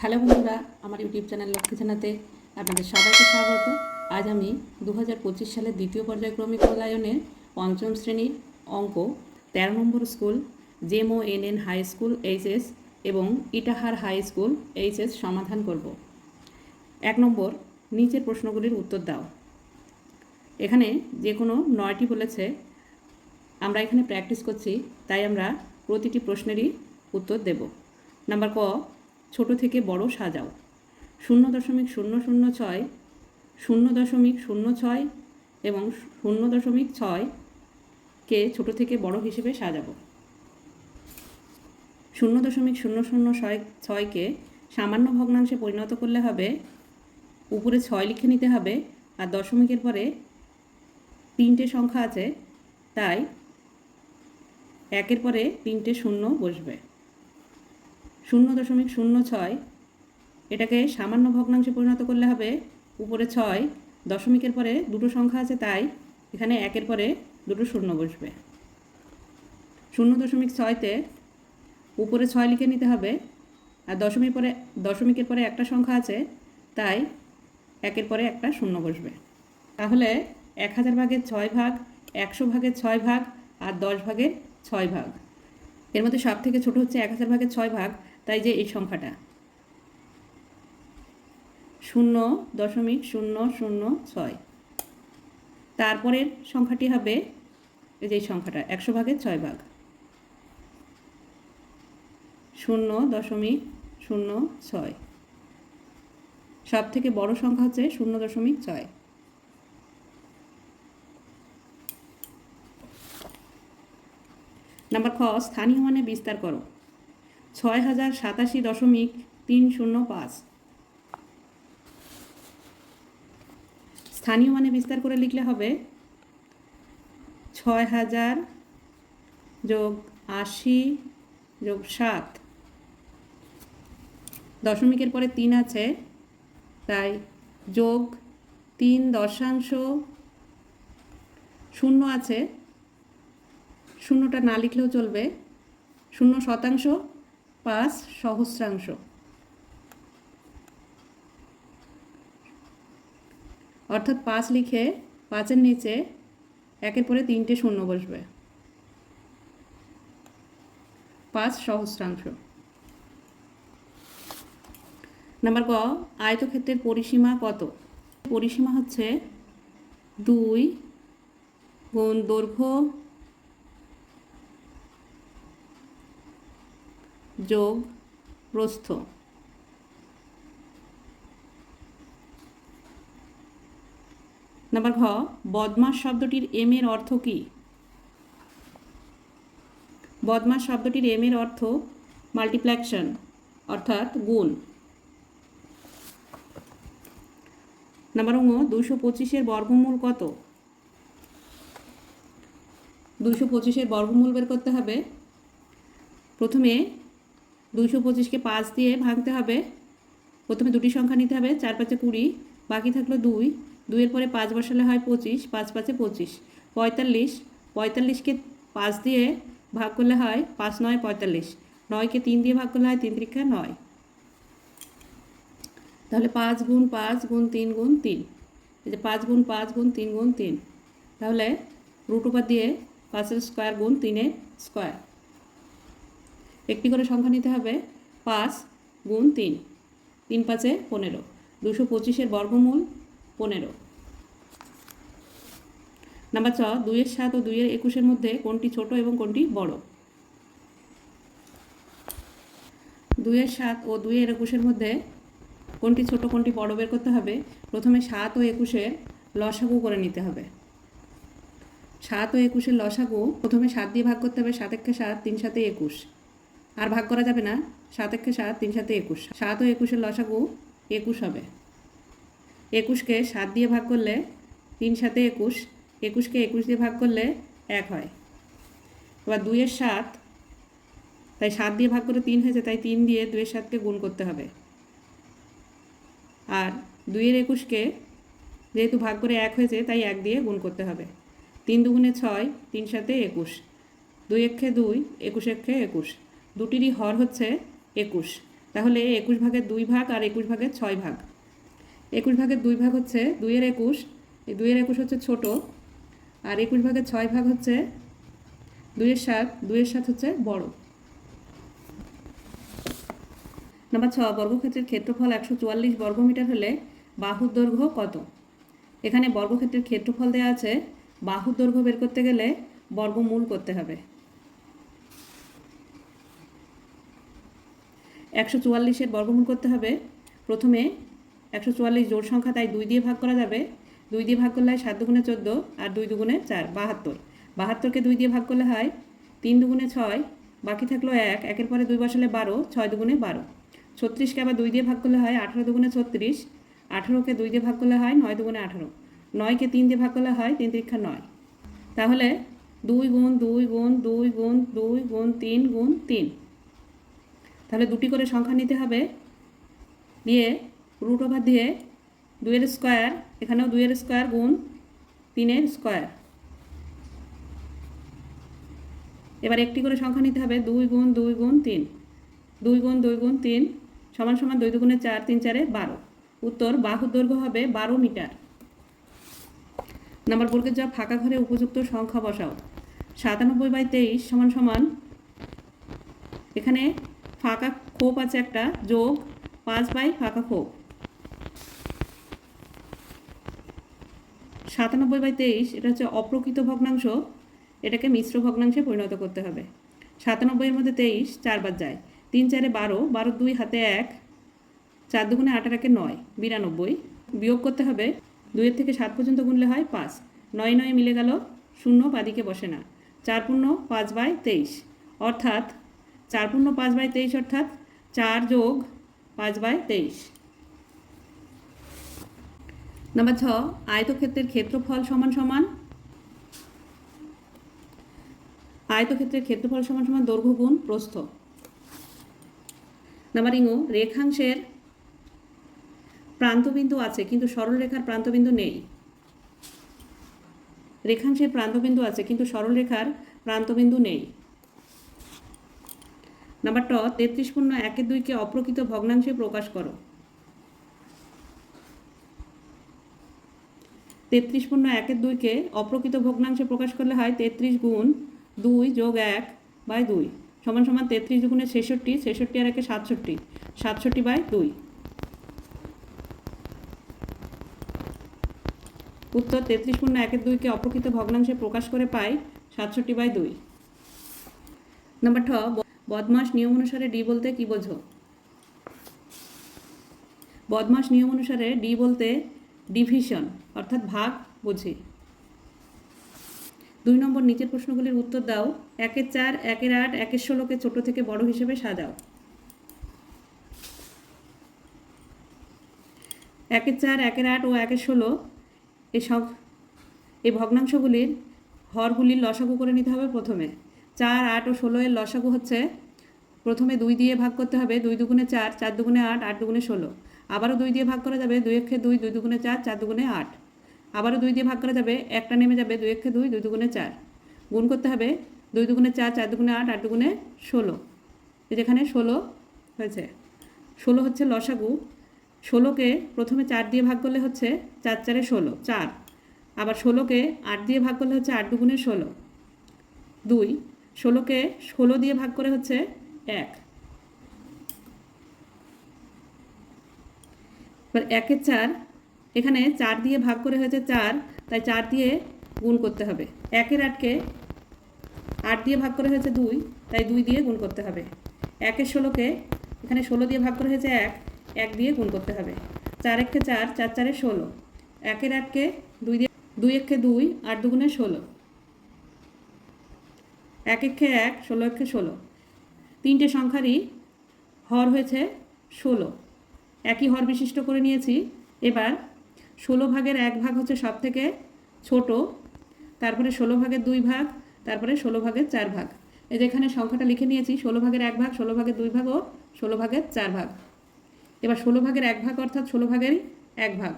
Hello বন্ধুরা, আমার YouTube channel Lakshmi জানাতে আপনাদের সবাইকে স্বাগত। আজ আমি দু সালের দ্বিতীয় পর্যায়ক্রমিক মূল্যায়নের পঞ্চম শ্রেণির অঙ্ক, তেরো number school, Jemo N N high school HS এবং ইটাহার হাই স্কুল এইচএস সমাধান করব। এক নম্বর, নিচের প্রশ্নগুলির উত্তর দাও। এখানে যে কোনো নয়টি বলেছে, আমরা এখানে প্র্যাকটিস করছি, তাই আমরা প্রতিটি প্রশ্নেরই উত্তর দেব। নাম্বার ক ছোট থেকে বড় সাজাও। শূন্য দশমিক শূন্য শূন্য ছয়, শূন্য দশমিক শূন্য ছয় এবং শূন্য দশমিক ছয়কে ছোট থেকে বড় হিসেবে সাজাবো। শূন্য দশমিক শূন্য শূন্য ছয়, ছয়কে সামান্য ভগ্নাংশে পরিণত করলে হবে, উপরে ছয় লিখে নিতে হবে আর দশমিকের পরে তিনটে সংখ্যা আছে, তাই একের পরে তিনটে শূন্য বসবে। শূন্য দশমিক শূন্য ছয়, এটাকে সামান্য ভগ্নাংশে পরিণত করলে হবে উপরে ছয়, দশমিকের পরে দুটো সংখ্যা আছে তাই এখানে একের পরে দুটো শূন্য বসবে। শূন্য দশমিক ছয়তে উপরে ছয় লিখে নিতে হবে আর দশমিক পরে, দশমিকের পরে একটা সংখ্যা আছে তাই একের পরে একটা শূন্য বসবে। তাহলে এক হাজার ভাগের ছয় ভাগ, একশো ভাগের ছয় ভাগ আর দশ ভাগের ছয় ভাগ। এর মধ্যে সব থেকে ছোট হচ্ছে এক হাজার ভাগের ছয় ভাগ তাই যে এই সংখ্যাটা। শূন্য দশমিক শূন্য শূন্য ছয়। তারপরের সংখ্যাটি হবে এই যে সংখ্যাটা, একশো ভাগের ছয় ভাগ। শূন্য দশমিক শূন্য ছয়। সব থেকে বড় সংখ্যা হচ্ছে শূন্য দশমিক ছয়। নাম্বার খ, স্থানীয় মানে বিস্তার করো। ছয় হাজার সাতাশি দশমিক তিন শূন্য পাঁচ। স্থানীয় মানে বিস্তার করে লিখলে হবে ছয় হাজার যোগ আশি যোগ সাত। দশমিকের পরে তিন আছে, তাই যোগ তিন দশাংশ শূন্য আছে। শূন্যটা না লিখলেও চলবে। শূন্য শতাংশ পাঁচ সহস্রাংশ। অর্থাৎ পাঁচ লিখে পাঁচের নিচে একের পরে তিনটে শূন্য বসবে। পাঁচ সহস্রাংশ। নাম্বার ক, আয়তক্ষেত্রের পরিসীমা কত? পরিসীমা হচ্ছে দুই গুণ দৈর্ঘ্য যোগ প্রস্থ। নাম্বার ঘ, বদমাস শব্দটির এম এর অর্থ কী? বদমাস শব্দটির এম এর অর্থ মাল্টিপ্ল্যাকশন অর্থাৎ গুণ। নাম্বার ঙ দুশো পঁচিশের বর্গমূল কত? দুশো পঁচিশের বর্গমূল বের করতে হবে। প্রথমে দুশো পঁচিশকে পাঁচ দিয়ে ভাঙতে হবে। প্রথমে দুটি সংখ্যা নিতে হবে, চার পাঁচে কুড়ি, বাকি থাকল দুই। দুইয়ের পরে পাঁচ বসালে হয় পঁচিশ, পাঁচ পাঁচে পঁচিশ। পঁয়তাল্লিশ, পঁয়তাল্লিশকে পাঁচ দিয়ে ভাগ করলে হয় পাঁচ নয়, পঁয়তাল্লিশ। নয়কে তিন দিয়ে ভাগ করলে হয় তিন তিরিক্ষা নয়। তাহলে পাঁচ গুণ পাঁচ গুণ তিন গুণ তিন। এই যে পাঁচ গুণ পাঁচ গুণ তিন গুণ তিন। তাহলে রুট উপর দিয়ে পাঁচের স্কোয়ার গুণ তিনের স্কোয়ার একটি করে সংখ্যা নিতে হবে। পাঁচ গুণ তিন। তিন পাঁচে পনেরো। দুশো পঁচিশের বর্গমূল পনেরো। নাম্বার ছ, দুইয়ের সাত ও দুইয়ের একুশের মধ্যে কোনটি ছোট এবং কোনটি বড়? দুইয়ের সাত ও দুইয়ের একুশের মধ্যে কোনটি ছোট, কোনটি বড় বের করতে হবে? প্রথমে সাত ও একুশের লসাগু করে নিতে হবে। সাত ও একুশের লসাগু প্রথমে সাত দিয়ে ভাগ করতে হবে। সাত একে সাত, তিন সাথে একুশ। আর ভাগ করা যাবে না। সাত একে সাত, তিন সাথে একুশ। সাত ও একুশের লসাগু একুশ হবে। একুশকে সাত দিয়ে ভাগ করলে তিন সাথে একুশ। একুশকে একুশ দিয়ে ভাগ করলে এক হয়। এবার দুইয়ের সাত, তাই সাত দিয়ে ভাগ করে তিন হয়েছে, তাই তিন দিয়ে দুইয়ের সাতকে গুণ করতে হবে। আর দুইয়ের একুশকে যেহেতু ভাগ করে এক হয়েছে, তাই এক দিয়ে গুণ করতে হবে। তিন দুগুণে ছয়, তিন সাথে একুশ। দুই একে দুই, একুশ একে একুশ। দুটিরই হর হচ্ছে একুশ। তাহলে একুশ ভাগের দুই ভাগ আর একুশ ভাগের ছয় ভাগ। একুশ ভাগের দুই ভাগ হচ্ছে দুইয়ের একুশ, এই দুইয়ের একুশ হচ্ছে ছোট, আর একুশ ভাগের ছয় ভাগ হচ্ছে দুইয়ের সাত দুইয়ের সাত হচ্ছে বড়। নাম্বার ছ, বর্গক্ষেত্রের ক্ষেত্রফল একশো চুয়াল্লিশ বর্গমিটার হলে বাহুর দৈর্ঘ্য কত? এখানে বর্গক্ষেত্রের ক্ষেত্রফল দেওয়া আছে, বাহুর দৈর্ঘ্য বের করতে গেলে বর্গমূল করতে হবে। একশো চুয়াল্লিশের বর্গমূল করতে হবে। প্রথমে একশো চুয়াল্লিশ জোড় সংখ্যা তাই দুই দিয়ে ভাগ করা যাবে। দুই দিয়ে ভাগ করলে হয় সাত দুগুণে চোদ্দ আর দুই দুগুণে চার, বাহাত্তর। বাহাত্তরকে দুই দিয়ে ভাগ করলে হয় তিন দুগুণে ছয়, বাকি থাকল এক, একের পরে দুই বসালে বারো, ছয় দুগুণে বারো। ছত্রিশকে আবার দুই দিয়ে ভাগ করলে হয় আঠেরো দুগুণে ছত্রিশ, আঠেরোকে দুই দিয়ে ভাগ করলে হয় নয় দুগুণে আঠেরো। নয়কে তিন দিয়ে ভাগ করলে হয় তিন তিরিক্ষা নয়। তাহলে দুই গুণ দুই গুণ দুই গুণ দুই গুণ তিন গুণ তিন। তাহলে দুটি করে সংখ্যা নিতে হবে। দিয়ে রুট ওভার দিয়ে দুইয়ের স্কোয়ার এখানেও দুইয়ের স্কোয়ার গুণ তিনের স্কোয়ার এবার একটি করে সংখ্যা নিতে হবে, দুই গুণ দুই গুণ তিন। দুই গুণ দুই গুণ তিন সমান সমান দুই দুগুণে চার, তিন চারে বারো। উত্তর বাহুর দৈর্ঘ্য হবে বারো মিটার। নাম্বার বর্গের যা ফাঁকা ঘরে উপযুক্ত সংখ্যা বসাও। সাতানব্বই বাই তেইশ সমান সমান এখানে ফাঁকা খোপ আছে একটা, যোগ পাঁচ বাই ফাঁকা খোপ। সাতানব্বই বাই তেইশ, এটা হচ্ছে অপ্রকৃত ভগ্নাংশ, এটাকে মিশ্র ভগ্নাংশে পরিণত করতে হবে। সাতানব্বইয়ের মধ্যে তেইশ চারবার যায়। তিন চারে বারো বারো দুই হাতে এক, চার দুগুণে আট আর নয়, বিরানব্বই। বিয়োগ করতে হবে, দুইয়ের থেকে সাত পর্যন্ত গুনলে হয় পাঁচ। নয় নয় মিলে গেল, শূন্য বাদিকে বসে না। চার পূর্ণ পাঁচ বাই তেইশ। অর্থাৎ চার পূর্ণ পাঁচ বাই তেইশ অর্থাৎ চার যোগ পাঁচ বাই তেইশ। নাম্বার ছ, আয়তক্ষেত্রের ক্ষেত্রফল সমান সমান। আয়তক্ষেত্রের ক্ষেত্রফল সমান সমান দৈর্ঘ্য গুণ প্রস্থ। নাম্বার ইঙ্গু, রেখাংশের প্রান্তবিন্দু আছে, কিন্তু সরলরেখার প্রান্তবিন্দু নেই। রেখাংশের প্রান্তবিন্দু আছে, কিন্তু সরলরেখার প্রান্তবিন্দু নেই। নাম্বার ট তেত্রিশ পূর্ণ একের দুইকে অপ্রকৃত ভগ্নাংশে প্রকাশ করো। তেত্রিশ পূর্ণ একের দুইকে অপ্রকৃত ভগ্নাংশে প্রকাশ করলে হয় তেত্রিশ গুণ দুই যোগ এক বাই দুই সমান সমান তেত্রিশ গুণে ছেষট্টি ছেষট্টি আর একে সাতষট্টি সাতষট্টি বাই দুই। উত্তর, তেত্রিশ পূর্ণ একের দুইকে অপ্রকৃত ভগ্নাংশে প্রকাশ করে পাই সাতষট্টি বাই দুই। নাম্বার ঠ বদমাস নিয়ম অনুসারে ডি বলতে কি বোঝো? বদমাস নিয়ম অনুসারে ডি বলতে ডিভিশন, অর্থাৎ ভাগ বোঝে। দুই নম্বর নিচের প্রশ্নগুলির উত্তর দাও। একের চার, একের আট, একের ষোলোকে ছোট থেকে বড় হিসেবে সাজাও। একের চার, একের আট ও একের ষোলো এসব এই ভগ্নাংশগুলির হরগুলির লসাগু করে নিতে হবে প্রথমে। চার, আট ও ষোলো এর লসাগু হচ্ছে। প্রথমে দুই দিয়ে ভাগ করতে হবে, দুই দুগুণে চার চার দুগুণে আট আট দুগুণে ষোলো। আবারও দুই দিয়ে ভাগ করা যাবে, দুই একে দুই দুই দুগুণে চার চার দুগুণে আট। আবারও দুই দিয়ে ভাগ করা যাবে, একটা নেমে যাবে, দুই একে দুই দুই দুগুণে চার। গুণ করতে হবে, দুই দুগুণে চার চার দুগুণে আট আট দুগুণে ষোলো। যেখানে ষোলো হয়েছে। ষোলো হচ্ছে লসাগু। ষোলোকে প্রথমে চার দিয়ে ভাগ করলে হচ্ছে চার চারে ষোলো, চার। আবার ষোলোকে আট দিয়ে ভাগ করলে হচ্ছে আট দুগুণে ষোলো। দুই ষোলোকে ষোলো দিয়ে ভাগ করে হচ্ছে এক। এবার একের চার, এখানে চার দিয়ে ভাগ করে হয়েছে চার, তাই চার দিয়ে গুণ করতে হবে। একের আটকে আট দিয়ে ভাগ করে হয়েছে দুই, তাই দুই দিয়ে গুণ করতে হবে। একের ষোলোকে, এখানে ষোলো দিয়ে ভাগ করে হয়েছে এক এক দিয়ে গুণ করতে হবে। চার একে চার চার চারে ষোলো। একের আটকে দুই দিয়ে, দুই একে দুই, আট দুগুণে ষোলো। এক একে এক ষোলো একে ষোলো তিনটে সংখ্যারই হর হয়েছে ষোলো একই হর বিশিষ্ট করে নিয়েছি এবার ষোলো ভাগের এক ভাগ হচ্ছে সব থেকে ছোট তারপরে ষোলো ভাগের দুই ভাগ তারপরে ষোলো ভাগের চার ভাগ এই যেখানে সংখ্যাটা লিখে নিয়েছি ষোলো ভাগের এক ভাগ ষোলো ভাগের দুই ভাগ ও ষোলো ভাগের চার ভাগ এবার ষোলো ভাগের এক ভাগ অর্থাৎ ষোলো ভাগেরই এক ভাগ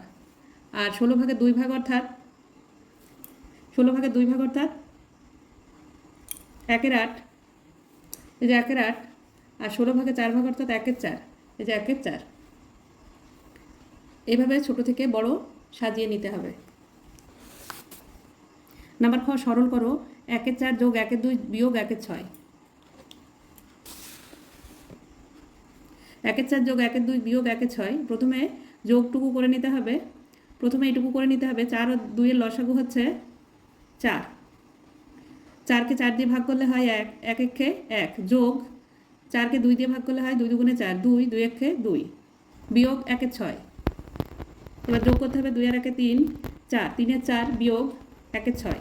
আর ষোলো ভাগের দুই ভাগ অর্থাৎ ষোলো ভাগের দুই ভাগ অর্থাৎ একের আট, এই যে একের আট, আর ষোলো ভাগে চার ভাগ অর্থাৎ একের চার, এই যে একের চার। এভাবে ছোট থেকে বড় সাজিয়ে নিতে হবে। নাম্বার খ সরল করো, একের চার যোগ একের দুই বিয়োগ একের ছয়। একের চার যোগ একের দুই বিয়োগ একের ছয়, প্রথমে যোগটুকু করে নিতে হবে। প্রথমে এইটুকু করে নিতে হবে, চার ও দুইয়ের লসাগু হচ্ছে চার। চারকে চার দিয়ে ভাগ করলে হয় এক এক একে এক, যোগ চারকে দুই দিয়ে ভাগ করলে হয় দুই দুগুণে চার, দুই দুই একে দুই, বিয়োগ একের ছয়। এবার যোগ করতে হবে দুই আর একে তিন, চার তিনের চার বিয়োগ একের ছয়।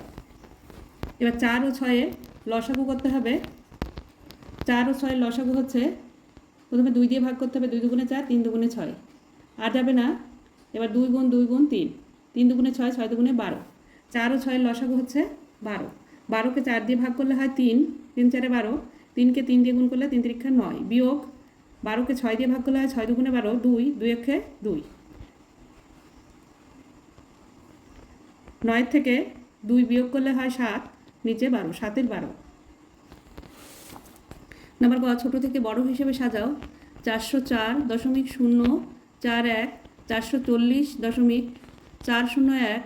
এবার চার ও ছয়ে লসাগু করতে হবে। চার ও ছয়ের লসাগু হচ্ছে প্রথমে দুই দিয়ে ভাগ করতে হবে দুই দুগুণে চার, তিন দুগুণে ছয়। আর যাবে না, এবার দুই গুণ দুই গুণ তিন তিন দুগুণে ছয় ছয় দুগুণে বারো। চার ও ছয়ের লসাগু হচ্ছে বারো। বারোকে চার দিয়ে ভাগ করলে হয় তিন তিন চারে বারো, তিনকে তিন দিয়ে গুণ করলে তিন তিরিক্ষা নয়। বিয়োগ বারোকে ছয় দিয়ে ভাগ করলে হয় ছয় দুগুণে বারো, দুই দুই একে দুই। নয়ের থেকে দুই বিয়োগ করলে হয় সাত, নিচে বারো, সাতের বারো। নাম্বার ক, ছোট থেকে বড় হিসেবে সাজাও। চারশো চার দশমিক শূন্য চার এক, চারশো চল্লিশ দশমিক চার শূন্য এক,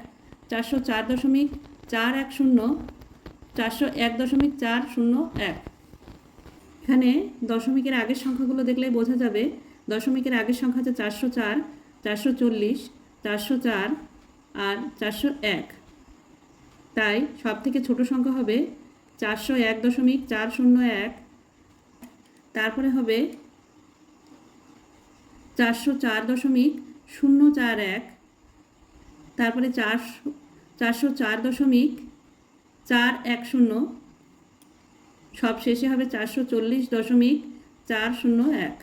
চারশো চার দশমিক চার এক শূন্য চারশো এক দশমিক চার শূন্য এক। এখানে দশমিকের আগের সংখ্যাগুলো দেখলে বোঝা যাবে, দশমিকের আগের সংখ্যা হচ্ছে চারশো চার, চারশো চল্লিশ, চারশো চার আর চারশো এক। তাই সব থেকে ছোট সংখ্যা হবে চারশো এক দশমিক চার শূন্য এক, তারপরে হবে চারশো চার দশমিক শূন্য চার এক, তারপরে চারশো চারশো চার দশমিক চার এক শূন্য। সব শেষে হবে চারশো চল্লিশ দশমিক চার শূন্য এক।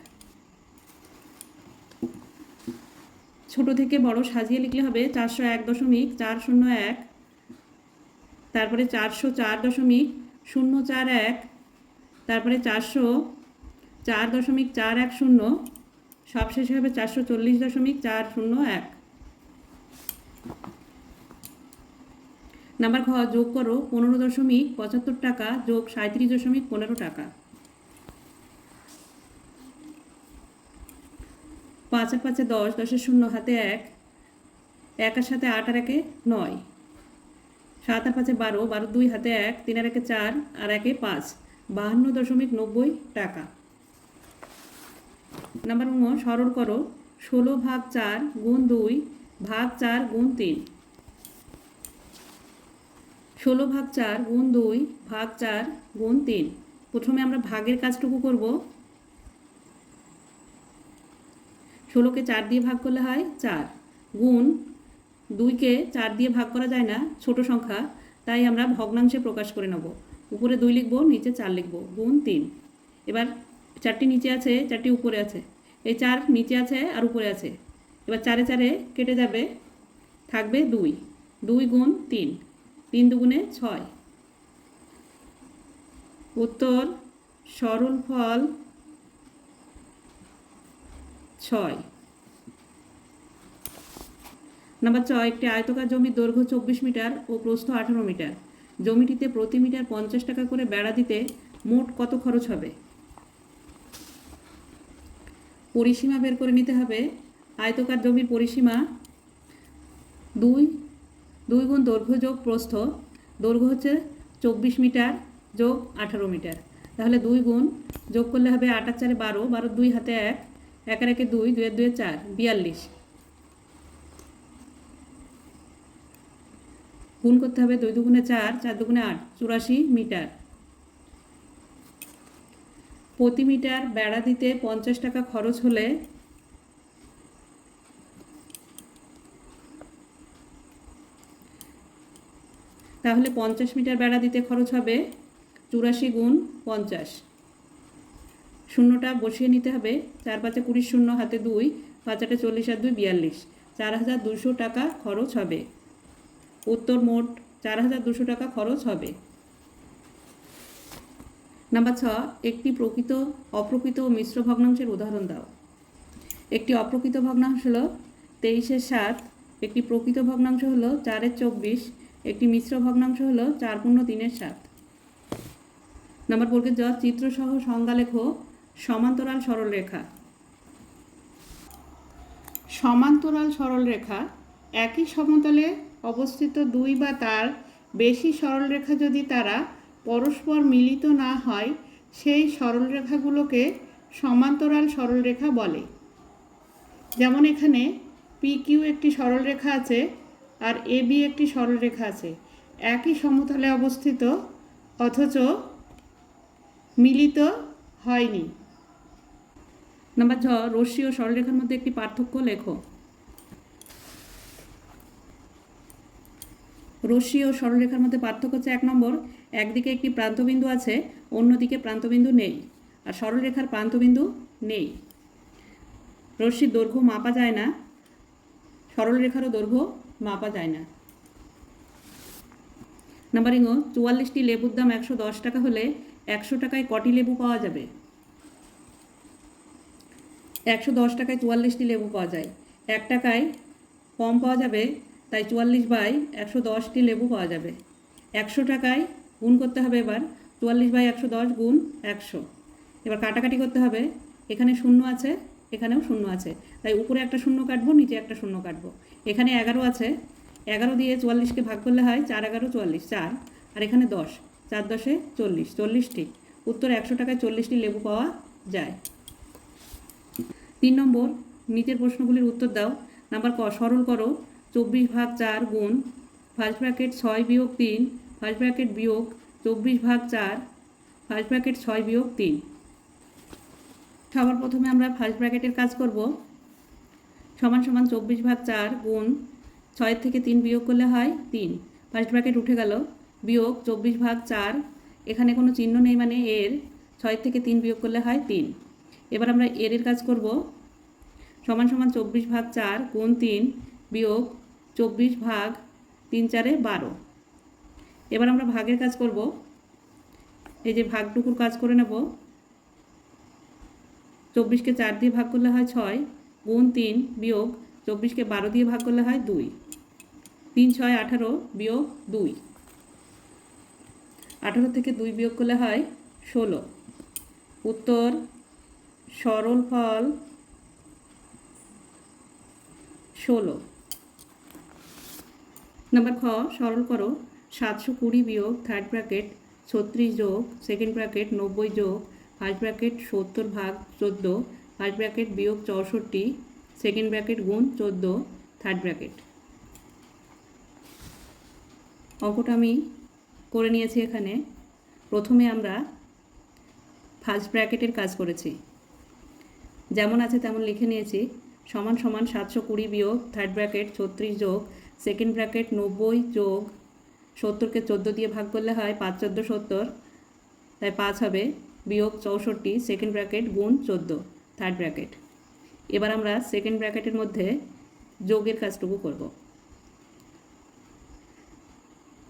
ছোট থেকে বড় সাজিয়ে লিখলে হবে চারশো এক দশমিক চার শূন্য এক। তারপরে চারশো চার দশমিক শূন্য চার এক। তারপরে চারশো চার দশমিক চার এক শূন্য। সব শেষে হবে চারশো চল্লিশ দশমিক চার শূন্য এক। নাম্বার খ, যোগ করো পনেরো দশমিক পঁচাত্তর টাকা যোগ সাঁত্রিশ দশমিক পনেরো টাকা। পাঁচ আর পাঁচে দশ, দশের শূন্য হাতে এক একের সাথে আট আর একে নয়। সাত আর পাঁচে বারো বারো দুই হাতে এক, তিন আর একে চার, আর একে পাঁচ, বাহান্ন দশমিক নব্বই টাকা। নাম্বার ন সরল করো ষোলো ভাগ চার গুণ দুই ভাগ চার গুণ তিন। ষোলো ভাগ চার গুণ দুই ভাগ চার গুণ তিন। প্রথমে আমরা ভাগের কাজটুকু করব। ষোলোকে চার দিয়ে ভাগ করলে হয় চার। গুণ দুইকে চার দিয়ে ভাগ করা যায় না, ছোট সংখ্যা। তাই আমরা ভগ্নাংশে প্রকাশ করে নেব। উপরে দুই লিখব, নিচে চার লিখব, গুণ তিন। এবার চারটি নিচে আছে, চারটি উপরে আছে। এই চার নিচে আছে আর উপরে আছে। এবার চারে চারে কেটে যাবে, থাকবে দুই। দুই গুণ তিন। তিন দুগুণে ছয়। উত্তর, সরল ফল ছয়। নাম্বার ছয়, একটি আয়তকার জমির দৈর্ঘ্য চব্বিশ মিটার ও প্রস্থ আঠারো মিটার। জমিটিতে প্রতি মিটার পঞ্চাশ টাকা করে বেড়া দিতে মোট কত খরচ হবে? পরিসীমা বের করে নিতে হবে। আয়তকার জমির পরিসীমা দুই দুই গুণ দৈর্ঘ্য যোগ প্রস্থ, দৈর্ঘ্য হচ্ছে চব্বিশ মিটার যোগ আঠারো মিটার। তাহলে দুই গুণ যোগ করলে হবে আটার চারে বারো বারো দুই হাতে এক একের একে দুই দুয়ের দুয়ে চার, বিয়াল্লিশ। গুণ করতে হবে দুই দুগুণে চার চার দুগুণে আট, চুরাশি মিটার। প্রতি মিটার বেড়া দিতে পঞ্চাশ টাকা খরচ হলে তাহলে পঞ্চাশ মিটার বেড়া দিতে খরচ হবে চুরাশি গুণ পঞ্চাশ। শূন্যটা বসিয়ে নিতে হবে, চার পাঁচে কুড়ি শূন্য, হাতে দুই, পাঁচ আটে চল্লিশ আর দুই বিয়াল্লিশ। চার হাজার দুশো টাকা খরচ হবে। উত্তর মোট চার হাজার দুশো টাকা খরচ হবে। নাম্বার ছ, একটি প্রকৃত, অপ্রকৃত ও মিশ্র ভগ্নাংশের উদাহরণ দাও। একটি অপ্রকৃত ভগ্নাংশ হলো তেইশের সাত, একটি প্রকৃত ভগ্নাংশ হলো চারের চব্বিশ একটি মিশ্র ভগ্নাংশ হলো চার পূর্ণ তিনের সাত। নাম্বার বর্গের জ চিত্রসহ সংজ্ঞা লেখো সমান্তরাল সরলরেখা। সমান্তরাল সরলরেখা একই সমতলে অবস্থিত দুই বা তার বেশি সরলরেখা যদি তারা পরস্পর মিলিত না হয়, সেই সরলরেখাগুলোকে সমান্তরাল সরলরেখা বলে। যেমন এখানে পি কিউ একটি সরলরেখা আছে আর এ বি একটি সরলরেখা আছে। একই সমতলে অবস্থিত, অথচ মিলিত হয়নি। নাম্বার ছ, রশ্মি ও সরলরেখার মধ্যে একটি পার্থক্য লেখো। রশ্মি ও সরলরেখার মধ্যে পার্থক্য হচ্ছে এক নম্বর, একদিকে একটি প্রান্তবিন্দু আছে, অন্যদিকে প্রান্তবিন্দু নেই, আর সরলরেখার প্রান্তবিন্দু নেই। রশ্মির দৈর্ঘ্য মাপা যায় না, সরলরেখারও দৈর্ঘ্য মাপা যায় না। নাম্বার চুয়াল্লিশটি লেবুর দাম একশো দশ টাকা হলে একশো টাকায় কটি লেবু পাওয়া যাবে? একশো দশ টাকায় চুয়াল্লিশটি লেবু পাওয়া যায়। এক টাকায় কম পাওয়া যাবে, তাই চুয়াল্লিশ বাই একশো দশটি লেবু পাওয়া যাবে। একশো টাকায় গুণ করতে হবে এবার, চুয়াল্লিশ বাই একশো দশ গুণ একশো। এবার কাটাকাটি করতে হবে, এখানে শূন্য আছে, এখানেও শূন্য আছে। তাই উপরে একটা শূন্য কাটবো, নিচে একটা শূন্য কাটবো। এখানে এগারো আছে। এগারো দিয়ে চুয়াল্লিশকে ভাগ করলে হয় চার এগারো চুয়াল্লিশ, চার। আর এখানে দশ, চার দশে চল্লিশ, চল্লিশটি। উত্তর একশো টাকায় চল্লিশটি লেবু পাওয়া যায়। তিন নম্বর, নিচের প্রশ্নগুলির উত্তর দাও। নাম্বার ক, সরল করো। চব্বিশ ভাগ চার গুণ ফার্স্ট ব্র্যাকেট ছয় বিয়োগ তিন, ফার্স্ট ব্র্যাকেট বিয়োগ চব্বিশ ভাগ চার, ফার্স্ট ব্র্যাকেট ছয় বিয়োগ তিন। সবার প্রথমে আমরা ফার্স্ট ব্র্যাকেটের কাজ করব। সমান সমান চব্বিশ ভাগ চার গুণ ছয়ের থেকে তিন বিয়োগ করলে হয় তিন। ফার্স্ট ব্র্যাকেট উঠে গেল। বিয়োগ চব্বিশ ভাগ চার, এখানে কোনো চিহ্ন নেই মানে এর ছয়ের থেকে তিন বিয়োগ করলে হয় তিন। এবার আমরা এর এর কাজ করব। সমান সমান চব্বিশ ভাগ চার গুণ তিন বিয়োগ চব্বিশ ভাগ তিন চারে বারো। এবার আমরা ভাগের কাজ করব। এই যে ভাগটুকুর কাজ করে নেব। চব্বিশকে চার দিয়ে ভাগ করলে হয় ছয় গুণ তিন বিয়োগ চব্বিশকে বারো দিয়ে ভাগ করলে হয় দুই। তিন, ছয়, আঠারো বিয়োগ দুই। আঠারো থেকে দুই বিয়োগ করলে হয় ষোলো। উত্তর, সরল ফল ষোলো। নাম্বার খ, সরল করো। সাতশো কুড়ি বিয়োগ থার্ড ব্র্যাকেট ছত্রিশ যোগ, সেকেন্ড ব্র্যাকেট নব্বই যোগ, ফার্স্ট ব্র্যাকেট সত্তর ভাগ চোদ্দ। ফার্স্ট ব্র্যাকেট বিয়োগ চৌষট্টি সেকেন্ড ব্র্যাকেট গুণ চোদ্দ থার্ড ব্র্যাকেট অঙ্কটা আমি করে নিয়েছি এখানে। প্রথমে আমরা ফার্স্ট ব্র্যাকেটের কাজ করেছি। যেমন আছে তেমন লিখে নিয়েছি, সমান সমান সাতশো কুড়ি বিয়োগ থার্ড ব্র্যাকেট ছত্রিশ যোগ সেকেন্ড ব্র্যাকেট নব্বই যোগ, সত্তরকে চোদ্দ দিয়ে ভাগ করলে হয় পাঁচ চোদ্দ সত্তর, তাই পাঁচ হবে, বিয়োগ চৌষট্টি সেকেন্ড ব্র্যাকেট গুণ চোদ্দ। থার্ড ব্র্যাকেট এবার আমরা সেকেন্ড ব্র্যাকেটের মধ্যে যোগের কাজটুকু করব।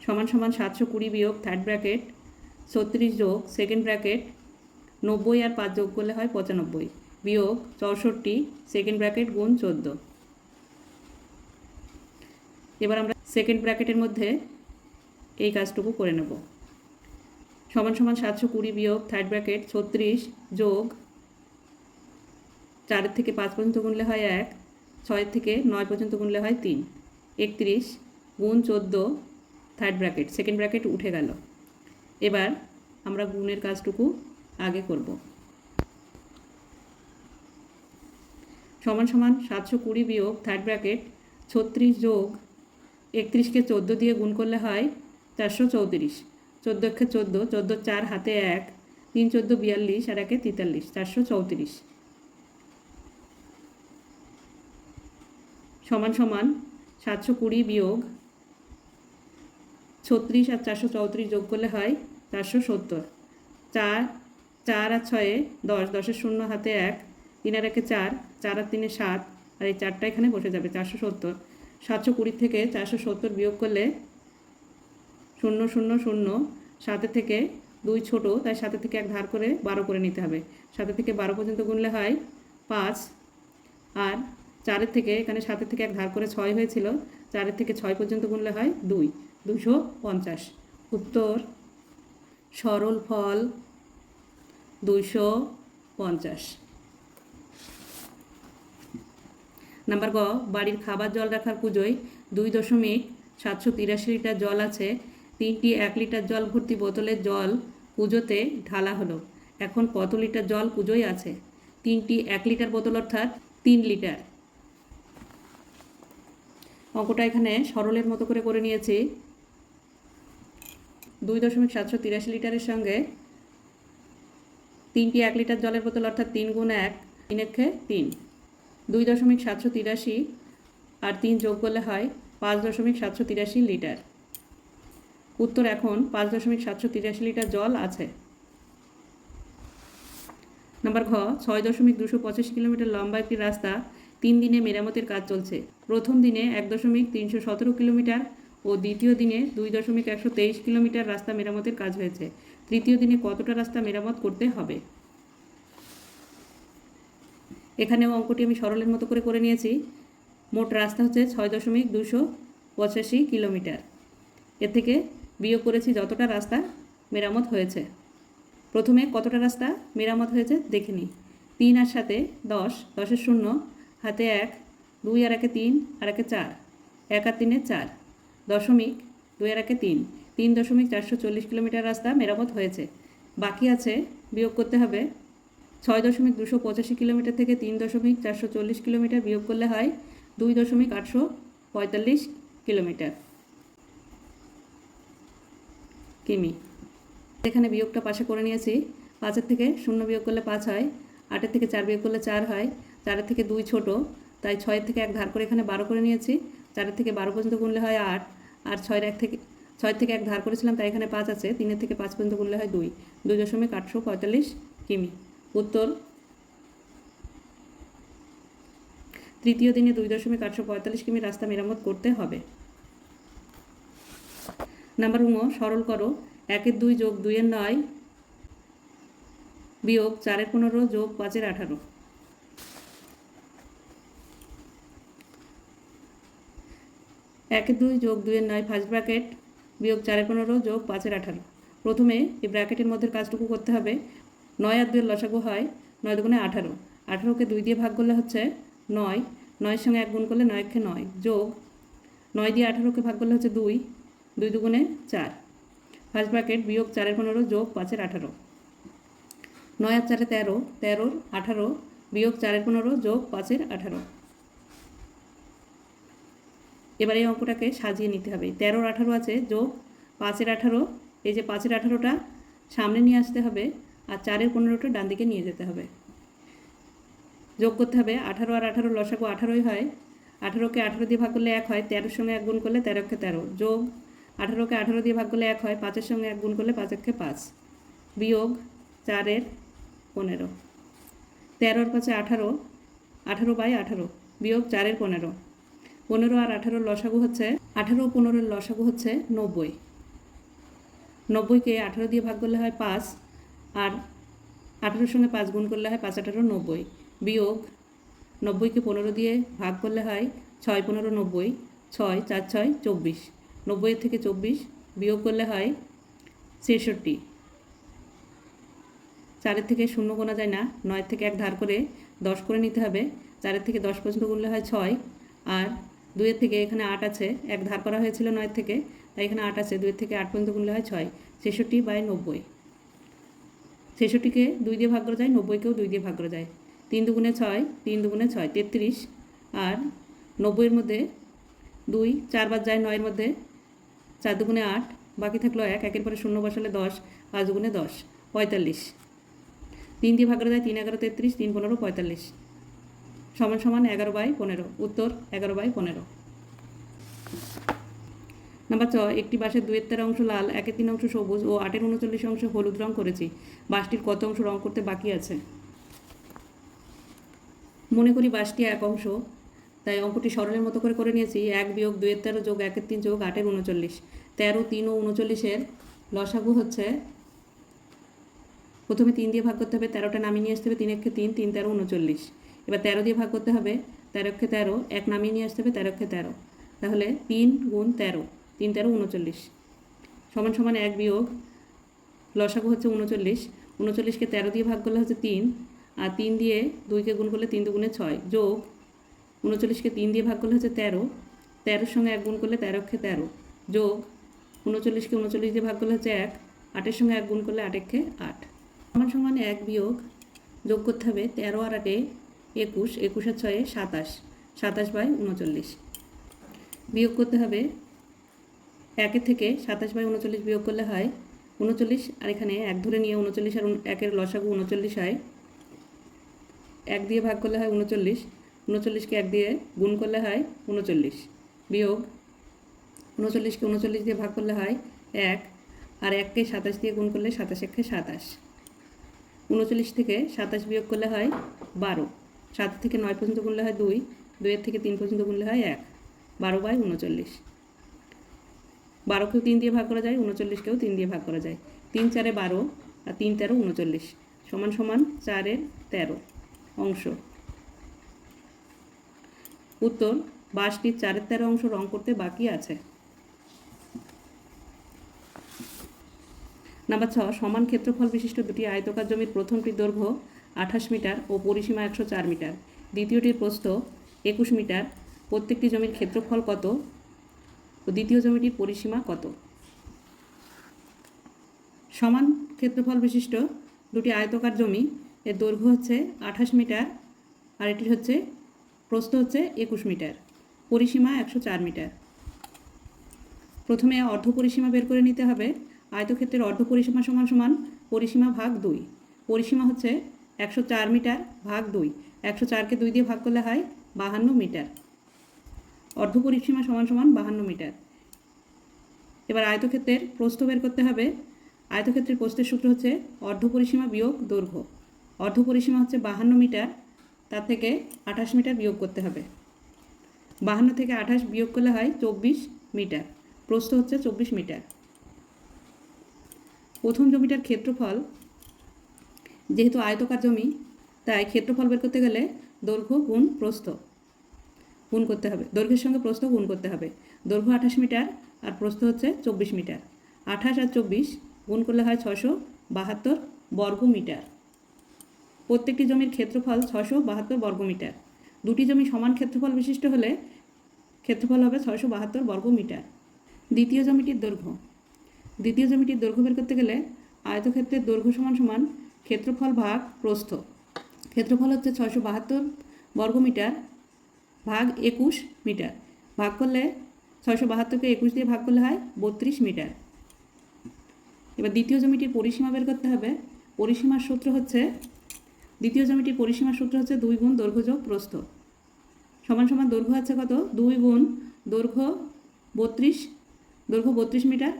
সমান সমান সাতশো কুড়ি বিয়োগ থার্ড ব্র্যাকেট ছত্রিশ যোগ সেকেন্ড ব্র্যাকেট নব্বই আর পাঁচ যোগ করলে হয় পঁচানব্বই বিয়োগ চৌষট্টি সেকেন্ড ব্র্যাকেট গুণ চোদ্দ। এবার আমরা সেকেন্ড ব্র্যাকেটের মধ্যে এই কাজটুকু করে নেব। সমান সমান সাতশো কুড়ি বিয়োগ থার্ড ব্র্যাকেট ছত্রিশ যোগ চারের থেকে পাঁচ পর্যন্ত গুনলে হয় এক ছয়ের থেকে নয় পর্যন্ত গুনলে হয় তিন। একত্রিশ গুণ চোদ্দ থার্ড ব্র্যাকেট সেকেন্ড ব্র্যাকেট উঠে গেল। এবার আমরা গুণের কাজটুকু আগে করব। সমান সমান সাতশো কুড়ি বিয়োগ থার্ড ব্র্যাকেট ছত্রিশ যোগ একত্রিশকে চোদ্দ দিয়ে গুণ করলে হয় চারশো চৌত্রিশ। চোদ্দ একে চোদ্দ চোদ্দ চার হাতে এক, তিন চোদ্দ বিয়াল্লিশ আর একে তেতাল্লিশ, চারশো চৌত্রিশ। সমান সমান সাতশো কুড়ি বিয়োগ ছত্রিশ আর চারশো চৌত্রিশ যোগ করলে হয় চারশো সত্তর। চার চার আর ছয়ে দশ, দশের শূন্য হাতে এক, তিন আর একে চার চার আর তিনে সাত, আর এই চারটা এখানে বসে যাবে, চারশো সত্তর। সাতশো কুড়ি থেকে চারশো সত্তর বিয়োগ করলে শূন্য শূন্য শূন্য সাথে থেকে দুই ছোট, তাই সাথে থেকে এক ধার করে বারো করে নিতে হবে। সাথে থেকে বারো পর্যন্ত গুনলে হয় পাঁচ, আর চারের থেকে এখানে সাতের থেকে এক ধার করে ছয় হয়েছিল, চারের থেকে ছয় পর্যন্ত গুনলে হয় দুই, দুশো পঞ্চাশ। উত্তর, সরল ফল দুইশো পঞ্চাশ। নাম্বার গ, বাড়ির খাবার জল রাখার পুজোয় দুই দশমিক সাতশো তিরাশি লিটার জল আছে, তিনটি এক লিটার জল ভর্তি বোতলের জল পুজোতে ঢালা হলো। এখন কত লিটার জল পুজোয় আছে? তিনটি এক লিটার বোতল অর্থাৎ তিন লিটার। অঙ্কটা এখানে সরলের মতো করে করে নিয়েছি। দুই দশমিক সাতশো তিরাশি লিটারের সঙ্গে তিনটি এক লিটার জলের বোতল অর্থাৎ তিন গুণ এক, তিন তিন। দুই দশমিক সাতশো তিরাশি আর তিন যোগ করলে হয় পাঁচ দশমিক সাতশো তিরাশি লিটার। উত্তর এখন পাঁচ দশমিক সাতশো তিরাশি লিটার জল আছে। নাম্বার ঘ, ছয় দশমিক দুশো পঁচাশি কিলোমিটার লম্বা একটি রাস্তা তিন দিনে মেরামতের কাজ চলছে। প্রথম দিনে এক দশমিক তিনশো সতেরো কিলোমিটার ও দ্বিতীয় দিনে দুই দশমিক একশো তেইশ কিলোমিটার রাস্তা মেরামতের কাজ হয়েছে। তৃতীয় দিনে কতটা রাস্তা মেরামত করতে হবে? এখানেও অঙ্কটি আমি সরলের মতো করে করে নিয়েছি। মোট রাস্তা হচ্ছে ছয় দশমিক দুশো পঁচাশি কিলোমিটার। এর থেকে বিয়োগ করেছি যতটা রাস্তা মেরামত হয়েছে। প্রথমে কতটা রাস্তা মেরামত হয়েছে দেখে নিই। তিন আর সাথে দশ, দশের শূন্য হাতে এক, দুই আর একে তিন, আর একে চার। এক আর তিনে চার। দশমিক দুই আর একে তিন। তিন দশমিক চারশো চল্লিশ কিলোমিটার রাস্তা মেরামত হয়েছে। বাকি আছে বিয়োগ করতে হবে ছয় দশমিক দুশো পঁচাশি কিলোমিটার থেকে তিন দশমিক চারশো চল্লিশ কিলোমিটার বিয়োগ করলে হয় দুই দশমিক আটশো পঁয়তাল্লিশ কিলোমিটার। কিমি। এখানে বিয়োগটা পাশে করে নিয়েছি। পাঁচের থেকে শূন্য বিয়োগ করলে পাঁচ হয়। আটের থেকে চার বিয়োগ করলে চার হয়। চারের থেকে দুই ছোট, তাই ছয়ের থেকে এক ধার করে এখানে বারো করে নিয়েছি। চারের থেকে বারো পর্যন্ত গুনলে হয় আট, আর ছয়ের এক থেকে, ছয়ের থেকে এক ধার করেছিলাম, তাই এখানে পাঁচ আছে, তিনের থেকে পাঁচ পর্যন্ত গুনলে হয় দুই। দুই দশমিক আটশো পঁয়তাল্লিশ কিমি। উত্তর। তৃতীয় দিনে দুই দশমিক আটশো পঁয়তাল্লিশ কিমি রাস্তা মেরামত করতে হবে। নাম্বার উমো সরল করো। একের দুই যোগ দুইয়ের নয় বিয়োগ চারের পনেরো যোগ পাঁচের আঠারো। একের দুই যোগ দুইয়ের নয় ফার্স্ট ব্র্যাকেট বিয়োগ চারের পনেরো যোগ পাঁচের আঠারো। প্রথমে এই ব্র্যাকেটের মধ্যে কাজটুকু করতে হবে। নয় আর দুইয়ের লসাগু হয় নয় দুগুণে আঠারো। আঠারোকে দুই দিয়ে ভাগ করলে হচ্ছে নয়। নয়ের সঙ্গে এক গুণ করলে নয় একে নয়। যোগ নয় দিয়ে আঠারোকে ভাগ করলে হচ্ছে দুই। দুই দুগুণে চার। ফার্স্ট ব্র্যাকেট বিয়োগ চারের পনেরো যোগ পাঁচের আঠারো। নয় আর চারে তেরো, তেরোর আঠারো, বিয়োগ চারের পনেরো যোগ পাঁচের আঠারো। এবার এই অঙ্কটাকে সাজিয়ে নিতে হবে। তেরোর আঠারো আছে, যোগ পাঁচের আঠারো, এই যে পাঁচের আঠারোটা সামনে নিয়ে আসতে হবে আর চারের পনেরোটা ডান দিকে নিয়ে যেতে হবে। যোগ করতে হবে, আঠারো আর আঠারো লসাগু আঠারোই হয়। আঠারোকে আঠারো দিয়ে ভাগ করলে এক হয়, তেরোর সঙ্গে এক গুণ করলে তেরোকে তেরো। যোগ আঠারোকে আঠারো দিয়ে ভাগ করলে এক হয়, পাঁচের সঙ্গে এক গুণ করলে পাঁচেরকে পাঁচ। বিয়োগ চারের পনেরো। তেরোর পাঁচে আঠারো আঠারো বাই আঠারো। বিয়োগ চারের পনেরো। পনেরো আর আঠারোর লসাগু হচ্ছে, আঠারো পনেরোর লসাগু হচ্ছে নব্বই। নব্বইকে আঠারো দিয়ে ভাগ করলে হয় পাঁচ আর আঠারোর সঙ্গে পাঁচ গুণ করলে হয় পাঁচ, আঠারো, নব্বই। বিয়োগ নব্বইকে পনেরো দিয়ে ভাগ করলে হয় ছয়, পনেরো, নব্বই, ছয়, চার, ছয়, চব্বিশ। নব্বইয়ের থেকে চব্বিশ বিয়োগ করলে হয় ছেষট্টি। চারের থেকে শূন্য গোনা যায় না, নয়ের থেকে এক ধার করে দশ করে নিতে হবে। চারের থেকে দশ পর্যন্ত গুনলে হয় ছয় আর দুইয়ের থেকে এখানে আট আছে, এক ধার করা হয়েছিল নয়ের থেকে, তাই এখানে আট আছে, দুইয়ের থেকে আট পর্যন্ত গুনলে হয় ছয়, ছেষট্টি বাই নব্বই। ছেষট্টিকে দুই দিয়ে ভাগ করা যায়, নব্বইকেও দুই দিয়ে ভাগ করা যায়। তিন দুগুণে ছয়, তিন দুগুণে ছয়, তেত্রিশ। আর নব্বইয়ের মধ্যে দুই চারবার যায় নয়ের মধ্যে, চার দুগুণে আট, বাকি থাকল এক, একের পরে শূন্য বসালে দশ, পাঁচ দুগুণে দশ, পঁয়তাল্লিশ। তিন দিয়ে ভাগ করা যায়, তিন, এগারো, তেত্রিশ, তিন, পনেরো, পঁয়তাল্লিশ। সমান সমান এগারো বাই পনেরো। উত্তর এগারো বাই পনেরো। নাম্বার ছ, একটি বাসের দুয়ের তেরো অংশ লাল, একের তিন অংশ সবুজ ও আটের উনচল্লিশ অংশ হলুদ রং করেছি। বাসটির কত অংশ রং করতে বাকি আছে? মনে করি বাসটি এক অংশ, তাই অঙ্কটি সরলের মতো করে করে নিয়েছি। এক বিয়োগ দুয়ের তেরো যোগ একের তিন যোগ আটের উনচল্লিশ। তেরো, তিন ও উনচল্লিশের লসাগু হচ্ছে, প্রথমে তিন দিয়ে ভাগ করতে হবে, তেরোটা নামিয়ে নিয়ে আসতে হবে, তিন একে তিন তিন, তেরো, উনচল্লিশ। এবার তেরো দিয়ে ভাগ করতে হবে, তেরোকে তেরো, এক নামিয়ে নিয়ে আসতে হবে তেরোকে তেরো। তাহলে তিন গুণ তেরো, তিন তেরো উনচল্লিশ। সমান সমান এক বিয়োগ, লসাগু হচ্ছে উনচল্লিশ। উনচল্লিশকে তেরো দিয়ে ভাগ করলে হচ্ছে তিন, আর তিন দিয়ে দুইকে গুণ করলে তিন দুগুণে ছয়। যোগ, উনচল্লিশকে তিন দিয়ে ভাগ করলে হচ্ছে তেরো। তেরোর সঙ্গে এক গুণ করলে তেরোক্ষে তেরো। যোগ, উনচল্লিশকে উনচল্লিশ দিয়ে ভাগ করলে হচ্ছে এক। আটের সঙ্গে এক গুণ করলে আটেক্ষে আট। সমান সমান এক বিয়োগ যোগ করতে হবে তেরো আর আটে। একুশ, একুশের ছয়ে সাতাশ সাতাশ বাই উনচল্লিশ। বিয়োগ করতে হবে একের থেকে সাতাশ বাই উনচল্লিশ বিয়োগ করলে হয় উনচল্লিশ, আর এখানে এক ধরে নিয়ে উনচল্লিশ আর একের লসাগু উনচল্লিশ হয়। এক দিয়ে ভাগ করলে হয় উনচল্লিশ, উনচল্লিশকে এক দিয়ে গুণ করলে হয় উনচল্লিশ। বিয়োগ উনচল্লিশকে উনচল্লিশ দিয়ে ভাগ করলে হয় এক, আর এককে সাতাশ দিয়ে গুণ করলে সাতাশ একে সাতাশ। উনচল্লিশ থেকে সাতাশ বিয়োগ করলে হয় বারো। সাত থেকে নয় পর্যন্ত গুনলে হয় দুই, দুইয়ের থেকে তিন পর্যন্ত গুনলে হয় এক, বারো বাই উনচল্লিশ। বারোকেও তিন দিয়ে ভাগ করা যায়, উনচল্লিশকেও তিন দিয়ে ভাগ করা যায়। তিন চারে বারো আর তিন তেরো উনচল্লিশ। সমান সমান চারের তেরো অংশ। উত্তর বাসটির চারের তেরো অংশ রং করতে বাকি আছে। নাম্বার ছ, সমান ক্ষেত্রফল বিশিষ্ট দুটি আয়তকার জমির প্রথমটির দৈর্ঘ্য আঠাশ মিটার ও পরিসীমা একশো চার মিটার। দ্বিতীয়টির প্রস্থ একুশ মিটার। প্রত্যেকটি জমির ক্ষেত্রফল কত? ও দ্বিতীয় জমিটির পরিসীমা কত? সমান ক্ষেত্রফল বিশিষ্ট দুটি আয়তকার জমি, এর দৈর্ঘ্য হচ্ছে আঠাশ মিটার আর এটির হচ্ছে, প্রস্থ হচ্ছে একুশ মিটার। পরিসীমা একশো চার মিটার। প্রথমে অর্ধ পরিসীমা বের করে নিতে হবে। আয়তক্ষেত্রের অর্ধ পরিসীমা সমান সমান পরিসীমা ভাগ দুই। পরিসীমা হচ্ছে একশো চার মিটার ভাগ দুই। একশো চারকে দুই দিয়ে ভাগ করলে হয় বাহান্ন মিটার। অর্ধ পরিসীমা সমান সমান বাহান্ন মিটার। এবার আয়তক্ষেত্রের প্রস্থ বের করতে হবে। আয়তক্ষেত্রের প্রস্থের সূত্র হচ্ছে অর্ধ পরিসীমা বিয়োগ দৈর্ঘ্য। অর্ধ পরিসীমা হচ্ছে বাহান্ন মিটার, তার থেকে আঠাশ মিটার বিয়োগ করতে হবে। বাহান্ন থেকে আঠাশ বিয়োগ করলে হয় চব্বিশ মিটার। প্রস্থ হচ্ছে চব্বিশ মিটার। প্রথম জমিটার ক্ষেত্রফল যেহেতু আয়তকার জমি, তাই ক্ষেত্রফল বের করতে গেলে দৈর্ঘ্য গুণ প্রস্থ গুণ করতে হবে। দৈর্ঘ্যের সঙ্গে প্রস্থ গুণ করতে হবে। দৈর্ঘ্য আঠাশ মিটার আর প্রস্থ হচ্ছে চব্বিশ মিটার। আঠাশ আর চব্বিশ গুণ করলে হয় ছশো বাহাত্তর বর্গ মিটার। প্রত্যেকটি জমির ক্ষেত্রফল ছশো বাহাত্তর বর্গ মিটার। দুটি জমি সমান ক্ষেত্রফল বিশিষ্ট হলে ক্ষেত্রফল হবে ছশো বাহাত্তর বর্গ মিটার। দ্বিতীয় জমিটির দৈর্ঘ্য। দ্বিতীয় জমিটির দৈর্ঘ্য বের করতে গেলে আয়তক্ষেত্রের দৈর্ঘ্য সমান সমান ক্ষেত্রফল ভাগ প্রস্থ। ক্ষেত্রফল হচ্ছে ছয়শো বাহাত্তর বর্গমিটার ভাগ একুশ মিটার। ভাগ করলে ছয়শো বাহাত্তরকে একুশ দিয়ে ভাগ করলে হয় বত্রিশ মিটার। এবার দ্বিতীয় জমিটির পরিসীমা বের করতে হবে। পরিসীমার সূত্র হচ্ছে, দ্বিতীয় জমিটির পরিসীমার সূত্র হচ্ছে দুই গুণ দৈর্ঘ্য যোগ প্রস্থ। সমান সমান দৈর্ঘ্য আছে কত? দুই গুণ দৈর্ঘ্য বত্রিশ দৈর্ঘ্য বত্রিশ মিটার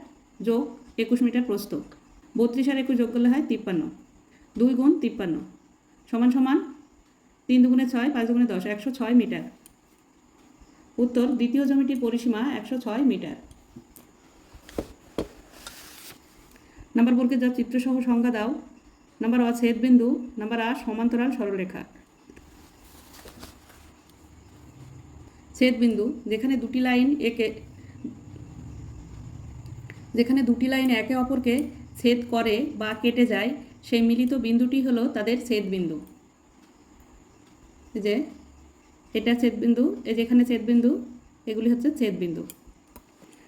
যোগ একুশ মিটার প্রস্থ। বত্রিশ আর একুশ যোগ করলে হয় তিপ্পান্ন। দুই গুণ তিপ্পান্ন। সমান সমান তিন দুগুণে ছয়, পাঁচ দুগুণে দশ, একশো ছয় মিটার। উত্তর, দ্বিতীয় জমিটির পরিসীমা একশো ছয় মিটার। নাম্বার বর্গে যা চিত্রসহ সংজ্ঞা দাও। নাম্বার অ ছেদবিন্দু। নাম্বার আ, সমান্তরাল সরলরেখা। ছেদবিন্দু, যেখানে দুটি লাইন একে, যেখানে দুটি লাইন একে অপরকে ছেদ করে বা কেটে যায় সেই মিলিত বিন্দুটি হলো তাদের ছেদবিন্দু। এই যে, এটা ছেদবিন্দু, এই যেখানে ছেদবিন্দু, এগুলি হচ্ছে ছেদবিন্দু।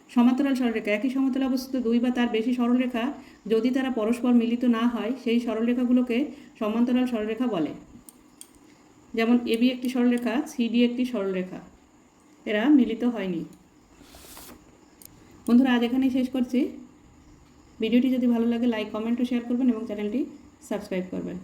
সমান্তরাল সরলরেখা, একই সমতলে অবস্থিত দুই বা তার বেশি সরলরেখা যদি তারা পরস্পর মিলিত না হয়, সেই সরলরেখাগুলোকে সমান্তরাল সরলরেখা বলে। যেমন এবি একটি সরলরেখা সিডি একটি সরলরেখা। এরা মিলিত হয়নি। বন্ধুরা, আজ এখানেই শেষ করছি। ভিডিওটি যদি ভালো লাগে লাইক কমেন্ট ও শেয়ার করবেন এবং চ্যানেলটি সাবস্ক্রাইব করবেন।